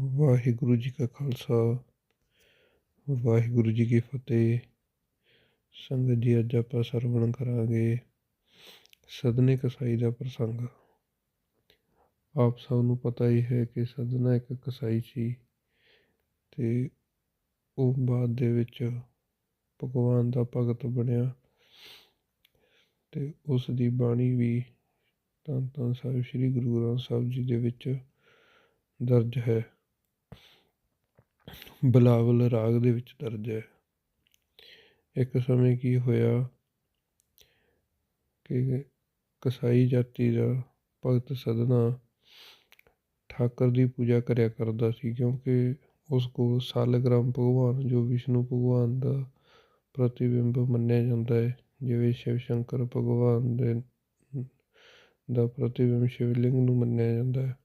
ਵਾਹਿਗੁਰੂ ਜੀ ਕਾ ਖਾਲਸਾ, ਵਾਹਿਗੁਰੂ ਜੀ ਕੀ ਫਤਿਹ। ਸੰਗਤ ਜੀ, ਅੱਜ ਆਪਾਂ ਸਰਵਣ ਕਰਾਂਗੇ ਸਦਨੇ ਕਸਾਈ ਦਾ ਪ੍ਰਸੰਗ। ਆਪ ਸਭ ਨੂੰ ਪਤਾ ਹੀ ਹੈ ਕਿ ਸਦਨਾ ਇੱਕ ਕਸਾਈ ਸੀ ਤੇ ਉਹ ਬਾਅਦ ਦੇ ਵਿੱਚ ਭਗਵਾਨ ਦਾ ਭਗਤ ਬਣਿਆ ਤੇ ਉਸ ਦੀ ਬਾਣੀ ਵੀ ਧੰਨ ਧੰਨ ਸਾਹਿਬ ਸ੍ਰੀ ਗੁਰੂ ਗ੍ਰੰਥ ਸਾਹਿਬ ਜੀ ਦੇ ਵਿੱਚ ਦਰਜ ਹੈ। ਬਿਲਾਵਲ ਰਾਗ ਦੇ ਵਿੱਚ ਦਰਜ ਹੈ। ਇੱਕ ਸਮੇਂ ਕੀ ਹੋਇਆ ਕਿ ਕਸਾਈ ਜਾਤੀ ਦਾ ਭਗਤ ਸਦਨਾ ਠਾਕਰ ਦੀ ਪੂਜਾ ਕਰਿਆ ਕਰਦਾ ਸੀ ਕਿਉਂਕਿ ਉਸ ਕੋਲ ਸਾਲਗ੍ਰਾਮ ਭਗਵਾਨ ਜੋ ਵਿਸ਼ਨੂੰ ਭਗਵਾਨ ਦਾ ਪ੍ਰਤੀਬਿੰਬ ਮੰਨਿਆ ਜਾਂਦਾ ਹੈ। ਜਿਵੇਂ ਸ਼ਿਵ ਸ਼ੰਕਰ ਭਗਵਾਨ ਦੇ ਦਾ ਪ੍ਰਤੀਬਿੰਬ ਸ਼ਿਵਲਿੰਗ ਨੂੰ ਮੰਨਿਆ ਜਾਂਦਾ ਹੈ।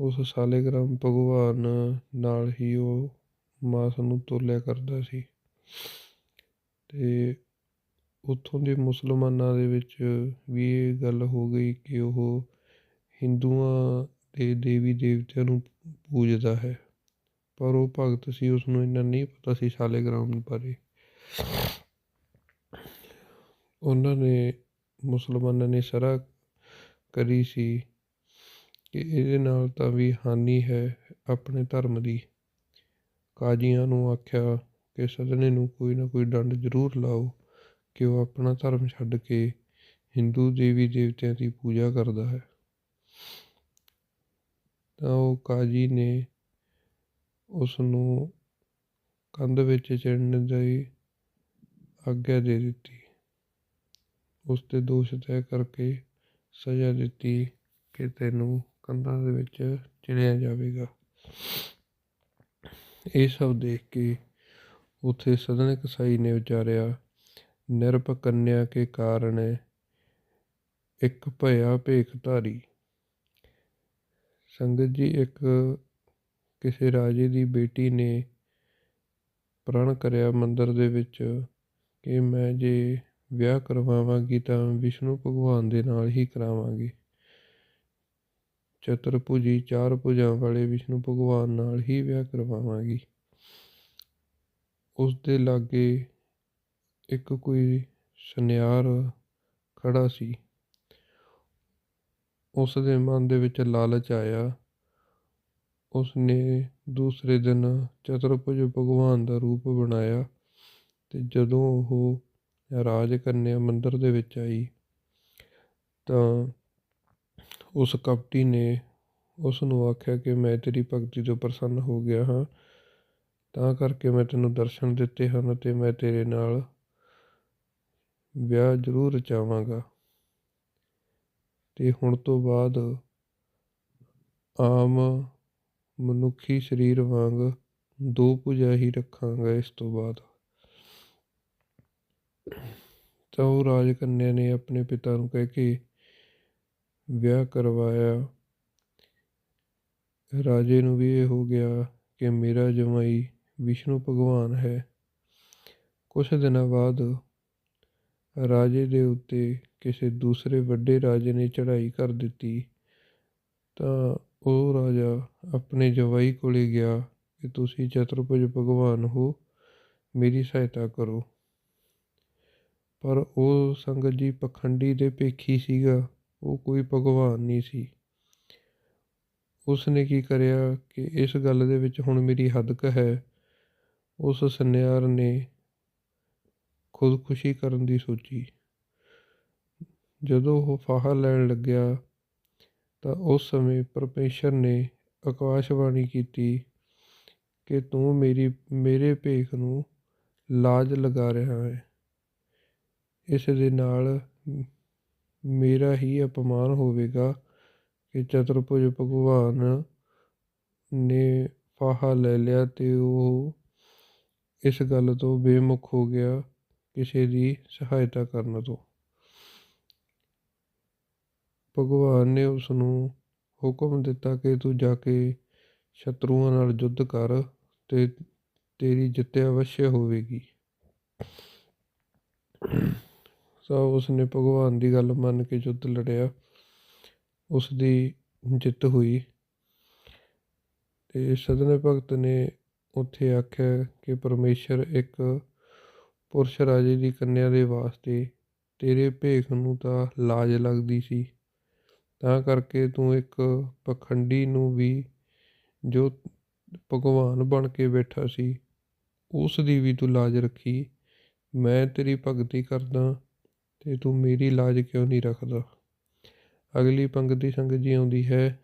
ਉਸ ਸਾਲਗ੍ਰਾਮ ਭਗਵਾਨ ਨਾਲ ਹੀ ਉਹ ਮਾਸ ਨੂੰ ਤੋਲਿਆ ਕਰਦਾ ਸੀ। ਅਤੇ ਉੱਥੋਂ ਦੇ ਮੁਸਲਮਾਨਾਂ ਦੇ ਵਿੱਚ ਵੀ ਇਹ ਗੱਲ ਹੋ ਗਈ ਕਿ ਉਹ ਹਿੰਦੂਆਂ ਦੇ ਦੇਵੀ ਦੇਵਤਿਆਂ ਨੂੰ ਪੂਜਦਾ ਹੈ। ਪਰ ਉਹ ਭਗਤ ਸੀ ਉਸ ਨੂੰ ਇੰਨਾ ਨਹੀਂ ਪਤਾ ਸੀ ਸਾਲੇਗ੍ਰਾਮ ਬਾਰੇ। ਉਹਨਾਂ ਨੇ, ਮੁਸਲਮਾਨਾਂ ਨੇ ਸਰਾ ਕਰੀ ਸੀ ਕਿ ਇਹਦੇ ਨਾਲ ਤਾਂ ਵੀ ਹਾਨੀ ਹੈ ਆਪਣੇ ਧਰਮ ਦੀ। ਕਾਜ਼ੀਆਂ ਨੂੰ ਆਖਿਆ ਕਿ ਸਦਨੇ ਨੂੰ ਕੋਈ ਨਾ ਕੋਈ ਡੰਡ ਜ਼ਰੂਰ ਲਾਓ, ਕਿ ਉਹ ਆਪਣਾ ਧਰਮ ਛੱਡ ਕੇ ਹਿੰਦੂ ਦੇਵੀ ਦੇਵਤਿਆਂ ਦੀ ਪੂਜਾ ਕਰਦਾ ਹੈ। ਤਾਂ ਉਹ ਕਾਜੀ ਨੇ ਉਸ ਨੂੰ ਕੰਧ ਵਿੱਚ ਚੜਨ ਦੀ ਆਗਿਆ ਦੇ ਦਿੱਤੀ। ਉਸ ਤੇ ਦੋਸ਼ ਤੈਅ ਕਰਕੇ ਸਜ਼ਾ ਦਿੱਤੀ ਕਿ ਤੈਨੂੰ ਕੰਧਾਂ ਦੇ ਵਿੱਚ ਚਿਣਿਆ ਜਾਵੇਗਾ। ਇਹ ਸਭ ਦੇਖ ਕੇ ਉੱਥੇ ਸਦਨ ਕਸਾਈ ਨੇ ਵਿਚਾਰਿਆ ਨਿਰਪ ਕੰਨਿਆ ਕੇ ਕਾਰਨ ਇੱਕ ਭਇਆ ਭੇਖ ਧਾਰੀ। ਸੰਗਤ ਜੀ, ਇੱਕ ਕਿਸੇ ਰਾਜੇ ਦੀ ਬੇਟੀ ਨੇ ਪ੍ਰਣ ਕਰਿਆ ਮੰਦਰ ਦੇ ਵਿੱਚ ਕਿ ਮੈਂ ਜੇ ਵਿਆਹ ਕਰਵਾਵਾਂਗੀ ਤਾਂ ਵਿਸ਼ਨੂੰ ਭਗਵਾਨ ਦੇ ਨਾਲ ਹੀ ਕਰਾਵਾਂਗੀ। ਚਤੁਰਭੁਜੀ ਚਾਰ ਭੁਜਾਂ ਵਾਲੇ ਵਿਸ਼ਨੂੰ ਭਗਵਾਨ ਨਾਲ ਹੀ ਵਿਆਹ ਕਰਵਾਵਾਂਗੀ। ਉਸ ਦੇ ਲਾਗੇ ਇੱਕ ਕੋਈ ਸੁਨਿਆਰ ਖੜਾ ਸੀ। ਉਸ ਦੇ ਮਨ ਦੇ ਵਿੱਚ ਲਾਲਚ ਆਇਆ। ਉਸ ਨੇ ਦੂਸਰੇ ਦਿਨ ਚਤੁਰਭੁਜ ਭਗਵਾਨ ਦਾ ਰੂਪ ਬਣਾਇਆ ਤੇ ਜਦੋਂ ਉਹ ਰਾਜ ਕੰਨਿਆ ਮੰਦਰ ਦੇ ਵਿੱਚ ਆਈ ਤਾਂ ਉਸ ਕਪਟੀ ਨੇ ਉਸ ਨੂੰ ਆਖਿਆ ਕਿ ਮੈਂ ਤੇਰੀ ਭਗਤੀ ਤੋਂ ਪ੍ਰਸੰਨ ਹੋ ਗਿਆ ਹਾਂ। ਤਾਂ ਕਰਕੇ ਮੈਂ ਤੈਨੂੰ ਦਰਸ਼ਨ ਦਿੱਤੇ ਹਨ ਅਤੇ ਮੈਂ ਤੇਰੇ ਨਾਲ ਵਿਆਹ ਜ਼ਰੂਰ ਚਾਹਾਂਗਾ ਤੇ ਹੁਣ ਤੋਂ ਬਾਅਦ ਆਮ ਮਨੁੱਖੀ ਸਰੀਰ ਵਾਂਗ ਦੋ ਪੂਜਾ ਹੀ ਰੱਖਾਂਗਾ ਇਸ ਤੋਂ ਬਾਅਦ। ਤਾਂ ਉਹ ਰਾਜਕੰਨਿਆ ਨੇ ਆਪਣੇ ਪਿਤਾ ਨੂੰ ਕਹਿ ਕੇ ਵਿਆਹ ਕਰਵਾਇਆ। ਰਾਜੇ ਨੂੰ ਵੀ ਇਹ ਹੋ ਗਿਆ ਕਿ ਮੇਰਾ ਜਮਾਈ ਵਿਸ਼ਨੂੰ ਭਗਵਾਨ ਹੈ। ਕੁਝ ਦਿਨਾਂ ਬਾਅਦ ਰਾਜੇ ਦੇ ਉੱਤੇ ਕਿਸੇ ਦੂਸਰੇ ਵੱਡੇ ਰਾਜੇ ਨੇ ਚੜ੍ਹਾਈ ਕਰ ਦਿੱਤੀ। ਤਾਂ ਉਹ ਰਾਜਾ ਆਪਣੇ ਜਵਾਈ ਕੋਲੇ ਗਿਆ ਕਿ ਤੁਸੀਂ ਚਤੁਰਭੁਜ ਭਗਵਾਨ ਹੋ, ਮੇਰੀ ਸਹਾਇਤਾ ਕਰੋ। ਪਰ ਉਹ ਸੰਗਤ ਜੀ ਪਖੰਡੀ ਦੇ ਭੇਖੀ ਸੀਗਾ। ਉਹ ਕੋਈ ਭਗਵਾਨ ਨਹੀਂ ਸੀ। ਉਸ ਨੇ ਕੀ ਕਰਿਆ ਕਿ ਇਸ ਗੱਲ ਦੇ ਵਿੱਚ ਹੁਣ ਮੇਰੀ ਹੱਦ ਕ ਹੈ। ਉਸ ਸੁਨਿਆਰ ਨੇ ਖੁਦਕੁਸ਼ੀ ਕਰਨ ਦੀ ਸੋਚੀ। ਜਦੋਂ ਉਹ ਫਾਹਾ ਲੈਣ ਲੱਗਿਆ ਤਾਂ ਉਸ ਸਮੇਂ ਪਰਮੇਸ਼ਰ ਨੇ ਆਕਾਸ਼ਵਾਣੀ ਕੀਤੀ ਕਿ ਤੂੰ ਮੇਰੀ, ਮੇਰੇ ਭੇਖ ਨੂੰ ਲਾਜ ਲਗਾ ਰਿਹਾ ਹੈ। ਇਸ ਦੇ ਨਾਲ ਮੇਰਾ ਹੀ ਅਪਮਾਨ ਹੋਵੇਗਾ ਕਿ ਚਤੁਰਭੁਜ ਭਗਵਾਨ ਨੇ ਫਾਹਾ ਲੈ ਲਿਆ ਅਤੇ ਉਹ ਇਸ ਗੱਲ ਤੋਂ ਬੇਮੁਖ ਹੋ ਗਿਆ ਕਿਸੇ ਦੀ ਸਹਾਇਤਾ ਕਰਨ ਤੋਂ। ਭਗਵਾਨ ਨੇ ਉਸ ਨੂੰ ਹੁਕਮ ਦਿੱਤਾ ਕਿ ਤੂੰ ਜਾ ਕੇ ਸ਼ਤਰੂਆਂ ਨਾਲ ਯੁੱਧ ਕਰ ਤੇ ਤੇਰੀ ਜਿੱਤ ਅਵශ්‍ය ਹੋਵੇਗੀ। ਸੋ ਉਸਨੇ ਭਗਵਾਨ ਦੀ ਗੱਲ ਮੰਨ ਕੇ ਯੁੱਧ ਲੜਿਆ। ਉਸ ਦੀ ਜਿੱਤ ਹੋਈ। ਤੇ ਸਦਨ ਭਗਤ ਨੇ ਉੱਥੇ ਆਖਿਆ ਕਿ ਪਰਮੇਸ਼ਰ ਇੱਕ ਪੁਰਸ਼ ਰਾਜੇ ਦੀ ਕੰਨਿਆ ਦੇ ਵਾਸਤੇ ਤੇਰੇ ਭੇਖ ਨੂੰ ਤਾਂ ਲਾਜ ਲੱਗਦੀ ਸੀ। ਤਾਂ ਕਰਕੇ ਤੂੰ ਇੱਕ ਪਖੰਡੀ ਨੂੰ ਵੀ ਜੋ ਭਗਵਾਨ ਬਣ ਕੇ ਬੈਠਾ ਸੀ, ਉਸ ਦੀ ਵੀ ਤੂੰ ਲਾਜ ਰੱਖੀ। ਮੈਂ ਤੇਰੀ ਭਗਤੀ ਕਰਦਾ ਅਤੇ ਤੂੰ ਮੇਰੀ ਲਾਜ ਕਿਉਂ ਨਹੀਂ ਰੱਖਦਾ? ਅਗਲੀ ਪੰਗਤੀ ਸੰਗਤ ਜੀ ਆਉਂਦੀ ਹੈ।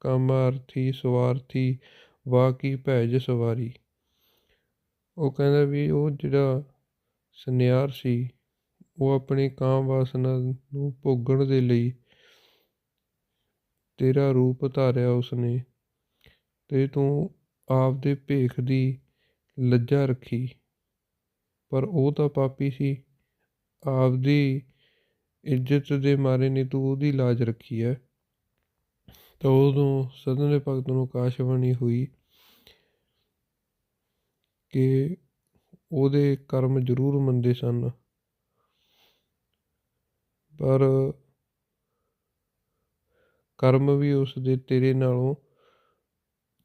ਕਾਮਾਰਥੀ ਸਵਾਰਥੀ, ਵਾਹ ਕੀ ਭੈਜ ਸਵਾਰੀ। ਉਹ ਕਹਿੰਦਾ ਵੀ ਉਹ ਜਿਹੜਾ ਸੁਨਿਆਰ ਸੀ, ਉਹ ਆਪਣੀ ਕਾਮ ਵਾਸਨਾ ਨੂੰ ਭੋਗਣ ਦੇ ਲਈ ਤੇਰਾ ਰੂਪ ਧਾਰਿਆ ਉਸਨੇ ਤੇ ਤੂੰ ਆਪਦੇ ਭੇਖ ਦੀ ਲੱਜਾ ਰੱਖੀ। ਪਰ ਉਹ ਤਾਂ ਪਾਪੀ ਸੀ। ਆਪਦੀ ਇੱਜ਼ਤ ਦੇ ਮਾਰੇ ਨੇ ਤੂੰ ਉਹਦੀ ਲਾਜ ਰੱਖੀ ਹੈ। ਤਾਂ ਉਦੋਂ ਸਦਨ ਦੇ ਭਗਤ ਨੂੰ ਆਕਾਸ਼ਵਾਣੀ ਹੋਈ ਕਿ ਉਹਦੇ ਕਰਮ ਜ਼ਰੂਰ ਮੰਦੇ ਸਨ। ਪਰ ਕਰਮ ਵੀ ਉਸ ਦੇ ਤੇਰੇ ਨਾਲੋਂ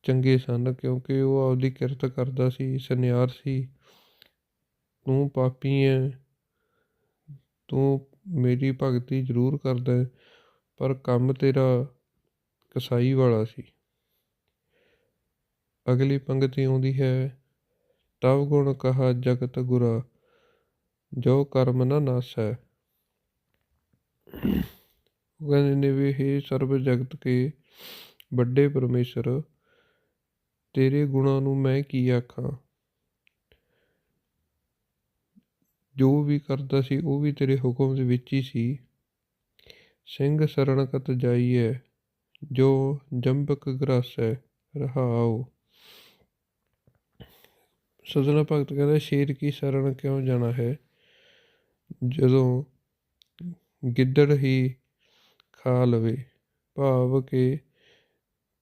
ਚੰਗੇ ਸਨ ਕਿਉਂਕਿ ਉਹ ਆਪਦੀ ਕਿਰਤ ਕਰਦਾ ਸੀ, ਸੁਨਿਆਰ ਸੀ। ਤੂੰ ਪਾਪੀ ਹੈ। ਤੂੰ ਮੇਰੀ ਭਗਤੀ ਜ਼ਰੂਰ ਕਰਦਾ ਹੈ, ਪਰ ਕੰਮ ਤੇਰਾ ਕਸਾਈ ਵਾਲਾ ਸੀ। ਅਗਲੀ ਪੰਗਤੀ ਆਉਂਦੀ ਹੈ ਤਵ ਗੁਣ ਕਹਾ ਜਗਤ ਗੁਰਾ ਜੋ ਕਰਮ ਨਾ ਨਾਸੈ। ਉਹ ਕਹਿੰਦੇ ਨੇ ਵੀ ਇਹ ਸਰਬ ਜਗਤ ਕੇ ਵੱਡੇ ਪਰਮੇਸ਼ਰ ਤੇਰੇ ਗੁਣਾਂ ਨੂੰ ਮੈਂ ਕੀ ਆਖਾਂ? ਜੋ ਵੀ ਕਰਦਾ ਸੀ, ਉਹ ਵੀ ਤੇਰੇ ਹੁਕਮ ਦੇ ਵਿੱਚ ਹੀ ਸੀ। ਸਿੰਘ ਸਰਣ ਕਤ ਜਾਈਐ, ਜੋ ਜੰਬਕ ਗਰਾਸੈ, ਰਹਾਉ। ਸਜਣਾ ਭਗਤ ਕਹਿੰਦਾ, ਸ਼ੇਰ ਕੀ ਸ਼ਰਨ ਕਿਉਂ ਜਾਣਾ ਹੈ? ਜਦੋਂ ਗਿੱਦੜ ਹੀ ਖਾ ਲਵੇ, ਭਾਵ ਕਿ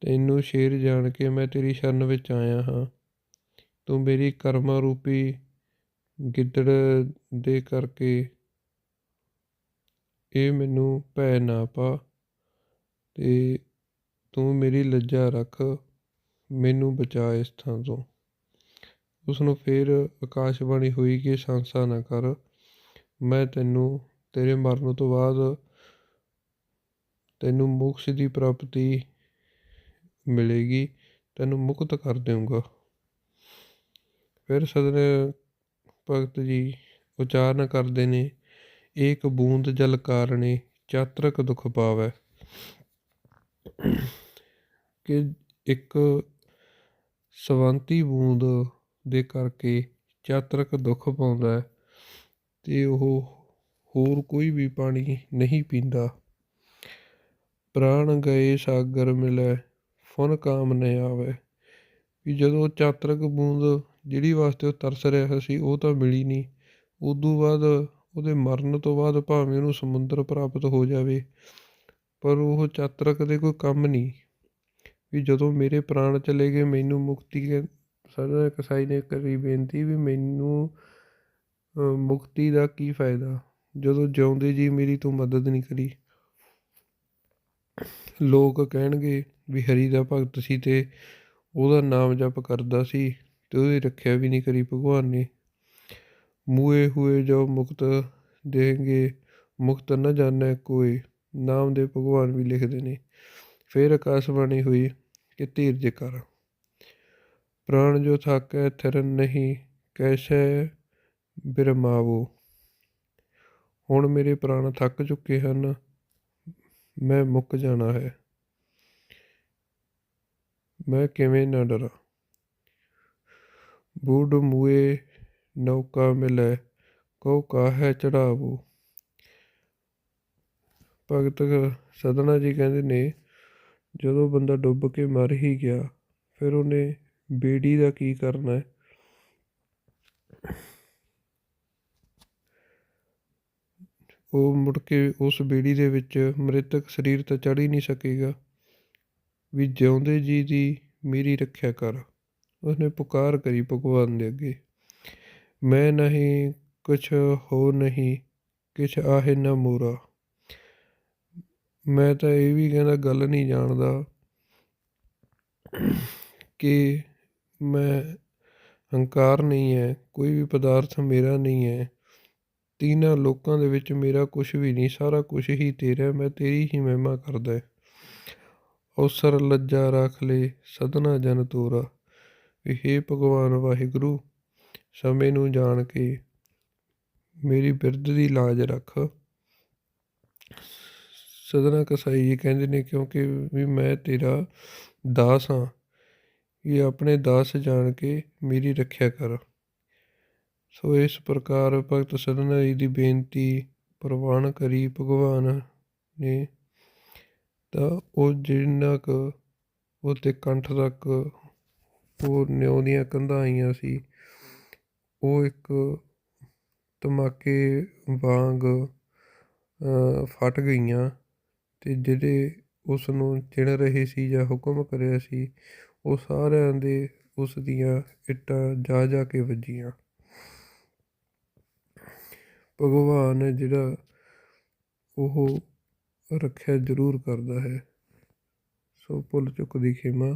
ਤੈਨੂੰ ਸ਼ੇਰ ਜਾਣ ਕੇ ਮੈਂ ਤੇਰੀ ਸ਼ਰਨ ਵਿੱਚ ਆਇਆ ਹਾਂ। ਤੂੰ ਮੇਰੀ ਕਰਮਾ ਰੂਪੀ ਗਿੱਦੜ ਦੇ ਕਰਕੇ ਇਹ ਮੈਨੂੰ ਭੈ ਨਾ ਪਾ ਅਤੇ ਤੂੰ ਮੇਰੀ ਲੱਜਾ ਰੱਖ, ਮੈਨੂੰ ਬਚਾ ਇਸ ਥਾਂ ਤੋਂ। ਉਸ ਨੂੰ ਫਿਰ ਆਕਾਸ਼ਬਾਣੀ ਹੋਈ ਕਿ ਸਾਂਸਾ ਨਾ ਕਰ, ਮੈਂ ਤੈਨੂੰ ਤੇਰੇ ਮਰਨ ਤੋਂ ਬਾਅਦ ਤੈਨੂੰ ਮੋਕਸ਼ ਦੀ ਪ੍ਰਾਪਤੀ ਮਿਲੇਗੀ, ਤੈਨੂੰ ਮੁਕਤ ਕਰ ਦੇਵਾਂਗਾ ਫਿਰ ਸਦਨ ਭਗਤ ਜੀ ਉਚਾਰਨ ਕਰਦੇ ਨੇ, ਏਕ ਬੂੰਦ ਜਲ ਕਾਰਣੇ, ਚਾਤਰਕ ਦੁਖ ਪਾਵੈ। ਕਿ ਇੱਕ ਸਵੰਤੀ ਬੂੰਦ ਦੇ ਕਰਕੇ ਚਾਤਰਕ ਦੁੱਖ ਪਾਉਂਦਾ ਹੈ, ਤੇ ਉਹ ਹੋਰ ਕੋਈ ਵੀ ਪਾਣੀ ਨਹੀਂ ਪੀਂਦਾ। ਪ੍ਰਾਣ ਗਏ ਸਾਗਰ ਮਿਲੈ, ਫੁਨ ਕਾਮ ਨ ਆਵੇ। ਵੀ ਜਦੋਂ ਚਾਤਰਕ ਬੂੰਦ ਜਿਹੜੀ ਵਾਸਤੇ ਉਹ ਤਰਸ ਰਿਹਾ ਸੀ, ਉਹ ਤਾਂ ਮਿਲੀ ਨਹੀਂ। ਉਦੋਂ ਬਾਅਦ ਉਹਦੇ ਮਰਨ ਤੋਂ ਬਾਅਦ ਭਾਵੇਂ ਉਹਨੂੰ ਸਮੁੰਦਰ ਪ੍ਰਾਪਤ ਹੋ ਜਾਵੇ, ਪਰ ਉਹ ਚਾਤਰਕ ਦੇ ਕੋਈ ਕੰਮ ਨਹੀਂ। ਵੀ ਜਦੋਂ ਮੇਰੇ ਪ੍ਰਾਣ ਚਲੇ ਗਏ, ਮੈਨੂੰ ਮੁਕਤੀ ਸਾਡਾ ਕਸਾਈ ਨੇ ਕਰੀ ਬੇਨਤੀ ਵੀ ਮੈਨੂੰ ਮੁਕਤੀ ਦਾ ਕੀ ਫਾਇਦਾ? ਜਦੋਂ ਜਿਉਂਦੇ ਜੀ ਮੇਰੀ ਤੂੰ ਮਦਦ ਨਹੀਂ ਕਰੀ। ਲੋਕ ਕਹਿਣਗੇ ਵੀ ਹਰੀ ਦਾ ਭਗਤ ਸੀ ਤੇ ਉਹਦਾ ਨਾਮ ਜਪ ਕਰਦਾ ਸੀ। ਤੇ ਉਹਦੀ ਰੱਖਿਆ ਵੀ ਨਹੀਂ ਕਰੀ ਭਗਵਾਨ ਨੇ। ਮੂਏ ਹੋਏ ਜੋ ਮੁਕਤ ਦੇਂਗੇ ਮੁਕਤ ਨਾ ਜਾਣੈ ਕੋਈ, ਨਾਮ ਦੇ ਭਗਵਾਨ ਵੀ ਲਿਖਦੇ ਨੇ। ਫਿਰ ਆਕਾਸ਼ਵਾਣੀ ਹੋਈ ਕਿ ਧੀਰਜ ਕਰ। ਪ੍ਰਾਣ ਜੋ ਥਾਕੈ ਥਰਨ ਨਹੀਂ, ਕੈਸੈ ਬਿਰਮਾਵੋ। ਹੁਣ ਮੇਰੇ ਪ੍ਰਾਣ ਥੱਕ ਚੁੱਕੇ ਹਨ, ਮੈਂ ਮੁੱਕ ਜਾਣਾ ਹੈ। ਮੈਂ ਕਿਵੇਂ ਨਾ ਡਰਾਂ। ਬੂਢ ਮੂਏ ਨੌਕਾ ਮਿਲੈ, ਕਉ ਕਾਹੈ ਚੜਾਵੋ? ਭਗਤ ਸਦਨਾ ਜੀ ਕਹਿੰਦੇ ਨੇ, ਜਦੋਂ ਬੰਦਾ ਡੁੱਬ ਕੇ ਮਰ ਹੀ ਗਿਆ, ਫਿਰ ਉਹਨੇ ਬੇੜੀ ਦਾ ਕੀ ਕਰਨਾ ਹੈ? ਉਹ ਮੁੜ ਕੇ ਉਸ ਬੇੜੀ ਦੇ ਵਿੱਚ ਮ੍ਰਿਤਕ ਸਰੀਰ ਤਾਂ ਚੜ ਹੀ ਨਹੀਂ ਸਕੇਗਾ। ਵੀ ਜਿਉਂਦੇ ਜੀ ਦੀ ਮੇਰੀ ਰੱਖਿਆ ਕਰ। ਉਸਨੇ ਪੁਕਾਰ ਕਰੀ ਭਗਵਾਨ ਦੇ ਅੱਗੇ। ਮੈਂ ਨਹੀਂ, ਕੁਛ ਹੋ ਨਹੀਂ, ਕਿਛ ਆਹੇ ਨਾ ਮੋਰਾ। ਮੈਂ ਤਾਂ ਇਹ ਵੀ ਕਹਿੰਦਾ, ਗੱਲ ਨਹੀਂ ਜਾਣਦਾ ਕਿ ਮੈਂ ਹੰਕਾਰ ਨਹੀਂ ਹੈ ਕੋਈ ਵੀ ਪਦਾਰਥ ਮੇਰਾ ਨਹੀਂ ਹੈ ਤੀਨਾਂ ਲੋਕਾਂ ਦੇ ਵਿੱਚ ਮੇਰਾ ਕੁਝ ਵੀ ਨਹੀਂ, ਸਾਰਾ ਕੁਝ ਹੀ ਤੇਰਾ, ਮੈਂ ਤੇਰੀ ਹੀ ਮਹਿਮਾ ਕਰਦਾ ਔਸਰ ਲੱਜਾ ਰੱਖ ਲੈ, ਸਦਨਾ ਜਨ ਤੋਰਾ। ਵੀ ਹੇ ਭਗਵਾਨ ਵਾਹਿਗੁਰੂ, ਸਮੇਂ ਨੂੰ ਜਾਣ ਕੇ ਮੇਰੀ ਬਿਰਧ ਦੀ ਲਾਜ ਰੱਖ। ਸਦਨਾ ਕਸਾਈ ਜੀ ਕਹਿੰਦੇ ਨੇ, ਕਿਉਂਕਿ ਵੀ ਮੈਂ ਤੇਰਾ ਦਾਸ ਹਾਂ, ਇਹ ਆਪਣੇ ਦਾਸ ਜਾਣ ਕੇ ਮੇਰੀ ਰੱਖਿਆ ਕਰ। ਸੋ ਇਸ ਪ੍ਰਕਾਰ ਭਗਤ ਸਦਨਾ ਜੀ ਦੀ ਬੇਨਤੀ ਪ੍ਰਵਾਨ ਕਰੀ ਭਗਵਾਨ ਨੇ, ਤਾਂ ਉਹ ਜਿੰਨਾ ਕੁ ਉਹ ਤੇ ਕੰਠ ਤੱਕ ਉਹ ਨਿਉ ਦੀਆਂ ਕੰਧਾਂ ਆਈਆਂ ਸੀ। ਉਹ ਇੱਕ ਧਮਾਕੇ ਵਾਂਗ ਫਟ ਗਈਆਂ ਅਤੇ ਜਿਹੜੇ ਉਸ ਨੂੰ ਚਿਣ ਰਹੇ ਸੀ ਜਾਂ ਹੁਕਮ ਕਰਿਆ ਸੀ, ਉਹ ਸਾਰਿਆਂ ਦੇ ਉਸ ਦੀਆਂ ਇੱਟਾਂ ਜਾ ਜਾ ਕੇ ਵੱਜੀਆਂ। ਭਗਵਾਨ ਜਿਹੜਾ ਉਹ ਰੱਖਿਆ ਜ਼ਰੂਰ ਕਰਦਾ ਹੈ। ਸੋ ਭੁੱਲ ਚੁੱਕ ਦੀ ਖਿਮਾ।